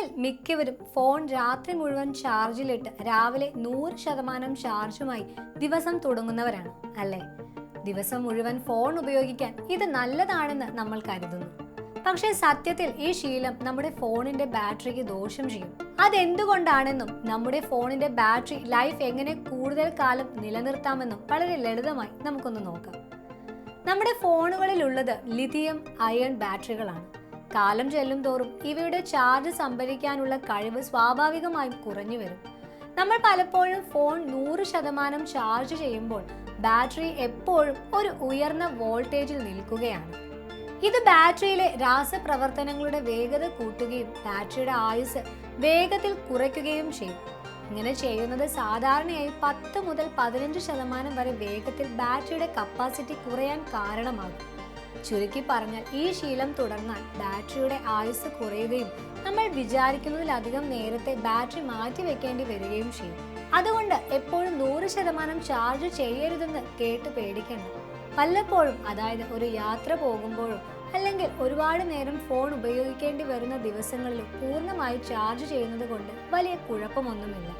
നമ്മളിൽ മിക്കവരും ഫോൺ രാത്രി മുഴുവൻ ചാർജിലിട്ട് രാവിലെ നൂറ് ശതമാനം ചാർജുമായി ദിവസം തുടങ്ങുന്നവരാണ് അല്ലേ? ദിവസം മുഴുവൻ ഫോൺ ഉപയോഗിക്കാൻ ഇത് നല്ലതാണെന്ന് നമ്മൾ കരുതുന്നു. പക്ഷേ സത്യത്തിൽ ഈ ശീലം നമ്മുടെ ഫോണിന്റെ ബാറ്ററിക്ക് ദോഷം ചെയ്യും. അതെന്തുകൊണ്ടാണെന്നും നമ്മുടെ ഫോണിന്റെ ബാറ്ററി ലൈഫ് എങ്ങനെ കൂടുതൽ കാലം നിലനിർത്താമെന്നും വളരെ ലളിതമായി നമുക്കൊന്ന് നോക്കാം. നമ്മുടെ ഫോണുകളിലുള്ളത് ലിഥിയം അയൺ ബാറ്ററികളാണ്. കാലം ചെല്ലും തോറും ഇവയുടെ ചാർജ് സംഭരിക്കാനുള്ള കഴിവ് സ്വാഭാവികമായും കുറഞ്ഞു വരും. നമ്മൾ പലപ്പോഴും ഫോൺ നൂറ് ശതമാനം ചാർജ് ചെയ്യുമ്പോൾ ബാറ്ററി എപ്പോഴും ഒരു ഉയർന്ന വോൾട്ടേജിൽ നിൽക്കുകയാണ്. ഇത് ബാറ്ററിയിലെ രാസപ്രവർത്തനങ്ങളുടെ വേഗത കൂട്ടുകയും ബാറ്ററിയുടെ ആയുസ് വേഗത്തിൽ കുറയ്ക്കുകയും ചെയ്യും. ഇങ്ങനെ ചെയ്യുന്നത് സാധാരണയായി പത്ത് മുതൽ പതിനഞ്ച് ശതമാനം വരെ വേഗത്തിൽ ബാറ്ററിയുടെ കപ്പാസിറ്റി കുറയാൻ കാരണമാകും. ചുരുക്കി പറഞ്ഞാൽ ഈ ശീലം തുടർന്നാൽ ബാറ്ററിയുടെ ആയുസ് കുറയുകയും നമ്മൾ വിചാരിക്കുന്നതിലധികം നേരത്തെ ബാറ്ററി മാറ്റി വെക്കേണ്ടി വരികയും ചെയ്യും. അതുകൊണ്ട് എപ്പോഴും നൂറ് ശതമാനം ചാർജ് ചെയ്യരുതെന്ന് കേട്ട് പേടിക്കണം പലപ്പോഴും അതായത് ഒരു യാത്ര പോകുമ്പോഴും അല്ലെങ്കിൽ ഒരുപാട് നേരം ഫോൺ ഉപയോഗിക്കേണ്ടി വരുന്ന ദിവസങ്ങളിൽ പൂർണമായി ചാർജ് ചെയ്യുന്നത് കൊണ്ട് വലിയ കുഴപ്പമൊന്നുമില്ല.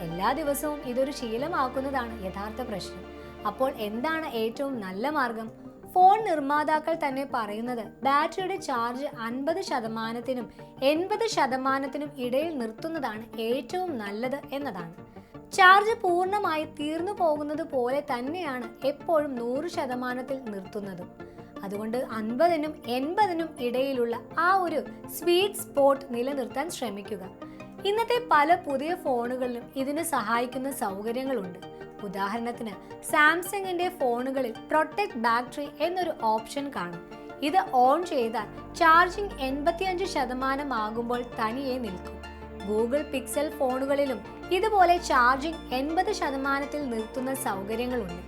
എല്ലാ ദിവസവും ഇതൊരു ശീലമാക്കുന്നതാണ് യഥാർത്ഥ പ്രശ്നം. അപ്പോൾ എന്താണ് ഏറ്റവും നല്ല മാർഗം? ഫോൺ നിർമ്മാതാക്കൾ തന്നെ പറയുന്നത് ബാറ്ററിയുടെ ചാർജ് അൻപത് ശതമാനത്തിനും എൺപത് ശതമാനത്തിനും ഇടയിൽ നിർത്തുന്നതാണ് ഏറ്റവും നല്ലത് എന്നതാണ്. ചാർജ് പൂർണമായി തീർന്നു പോകുന്നത് പോലെ തന്നെയാണ് എപ്പോഴും നൂറ് ശതമാനത്തിൽ നിർത്തുന്നതും. അതുകൊണ്ട് അൻപതിനും എൺപതിനും ഇടയിലുള്ള ആ ഒരു സ്വീറ്റ് സ്പോട്ട് നിലനിർത്താൻ ശ്രമിക്കുക. ഇന്നത്തെ പല പുതിയ ഫോണുകളിലും ഇതിന് സഹായിക്കുന്ന സൗകര്യങ്ങളുണ്ട്. ഉദാഹരണത്തിന് സാംസങ്ങിന്റെ ഫോണുകളിൽ പ്രൊട്ടക്ട് ബാറ്ററി എന്നൊരു ഓപ്ഷൻ കാണും. ഇത് ഓൺ ചെയ്താൽ ചാർജിംഗ് എൺപത്തിയഞ്ച് ശതമാനം ആകുമ്പോൾ തനിയെ നിൽക്കും. ഗൂഗിൾ പിക്സൽ ഫോണുകളിലും ഇതുപോലെ ചാർജിംഗ് എൺപത് ശതമാനത്തിൽ നിർത്തുന്ന സൗകര്യങ്ങളുണ്ട്.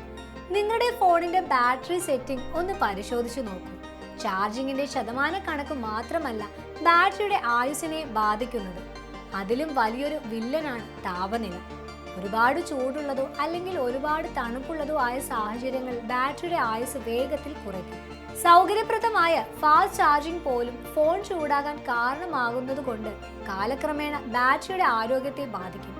നിങ്ങളുടെ ഫോണിന്റെ ബാറ്ററി സെറ്റിംഗ് ഒന്ന് പരിശോധിച്ചു നോക്കൂ. ചാർജിങ്ങിന്റെ ശതമാന കണക്ക് മാത്രമല്ല ബാറ്ററിയുടെ ആയുസിനെ ബാധിക്കുന്നത്. അതിലും വലിയൊരു വില്ലനാണ് താപനില. ഒരുപാട് ചൂടുള്ളതോ അല്ലെങ്കിൽ ഒരുപാട് തണുപ്പുള്ളതോ ആയ സാഹചര്യങ്ങൾ ബാറ്ററിയുടെ ആയുസ് വേഗത്തിൽ കുറയ്ക്കും. സൗകര്യപ്രദമായ ഫാസ്റ്റ് ചാർജിംഗ് പോലും ഫോൺ ചൂടാകാൻ കാരണമാകുന്നത് കൊണ്ട് കാലക്രമേണ ബാറ്ററിയുടെ ആരോഗ്യത്തെ ബാധിക്കും.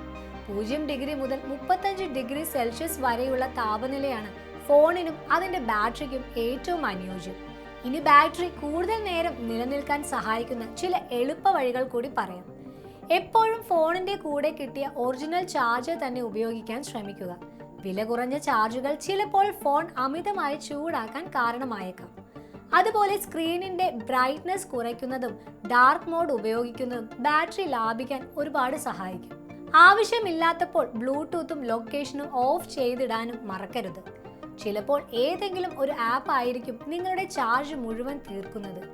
പൂജ്യം ഡിഗ്രി മുതൽ മുപ്പത്തഞ്ച് ഡിഗ്രി സെൽഷ്യസ് വരെയുള്ള താപനിലയാണ് ഫോണിനും അതിന്റെ ബാറ്ററിക്കും ഏറ്റവും അനുയോജ്യം. ഇനി ബാറ്ററി കൂടുതൽ നേരം നിലനിൽക്കാൻ സഹായിക്കുന്ന ചില എളുപ്പ വഴികൾ കൂടി പറയാം. എപ്പോഴും ഫോണിന്റെ കൂടെ കിട്ടിയ ഒറിജിനൽ ചാർജർ തന്നെ ഉപയോഗിക്കാൻ ശ്രമിക്കുക. വില കുറഞ്ഞ ചാർജുകൾ ചിലപ്പോൾ ഫോൺ അമിതമായി ചൂടാക്കാൻ കാരണമായേക്കാം. അതുപോലെ സ്ക്രീനിന്റെ ബ്രൈറ്റ്നസ് കുറയ്ക്കുന്നതും ഡാർക്ക് മോഡ് ഉപയോഗിക്കുന്നതും ബാറ്ററി ലാഭിക്കാൻ ഒരുപാട് സഹായിക്കും. ആവശ്യമില്ലാത്തപ്പോൾ ബ്ലൂടൂത്തും ലൊക്കേഷനും ഓഫ് ചെയ്തിടാനും മറക്കരുത്. ചിലപ്പോൾ ഏതെങ്കിലും ഒരു ആപ്പ് ആയിരിക്കും നിങ്ങളുടെ ചാർജ് മുഴുവൻ തീർക്കുന്നത്.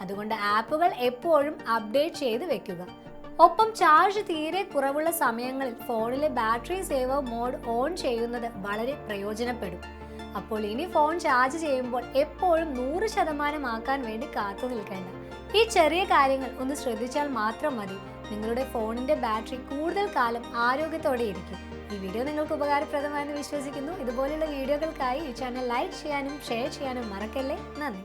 അതുകൊണ്ട് ആപ്പുകൾ എപ്പോഴും അപ്ഡേറ്റ് ചെയ്ത് വെക്കുക. ഒപ്പം ചാർജ് തീരെ കുറവുള്ള സമയങ്ങളിൽ ഫോണിലെ ബാറ്ററി സേവർ മോഡ് ഓൺ ചെയ്യുന്നത് വളരെ പ്രയോജനപ്പെടും. അപ്പോൾ ഇനി ഫോൺ ചാർജ് ചെയ്യുമ്പോൾ എപ്പോഴും നൂറ് ശതമാനമാക്കാൻ വേണ്ടി കാത്തു നിൽക്കേണ്ട. ഈ ചെറിയ കാര്യങ്ങൾ ഒന്ന് ശ്രദ്ധിച്ചാൽ മാത്രം മതി. നിങ്ങളുടെ ഫോണിന്റെ ബാറ്ററി കൂടുതൽ കാലം ആരോഗ്യത്തോടെ ഇരിക്കും. ഈ വീഡിയോ നിങ്ങൾക്ക് ഉപകാരപ്രദമായെന്ന് വിശ്വസിക്കുന്നു. ഇതുപോലെയുള്ള വീഡിയോകൾക്കായി ഈ ചാനൽ ലൈക്ക് ചെയ്യാനും ഷെയർ ചെയ്യാനും മറക്കല്ലേ? നന്ദി.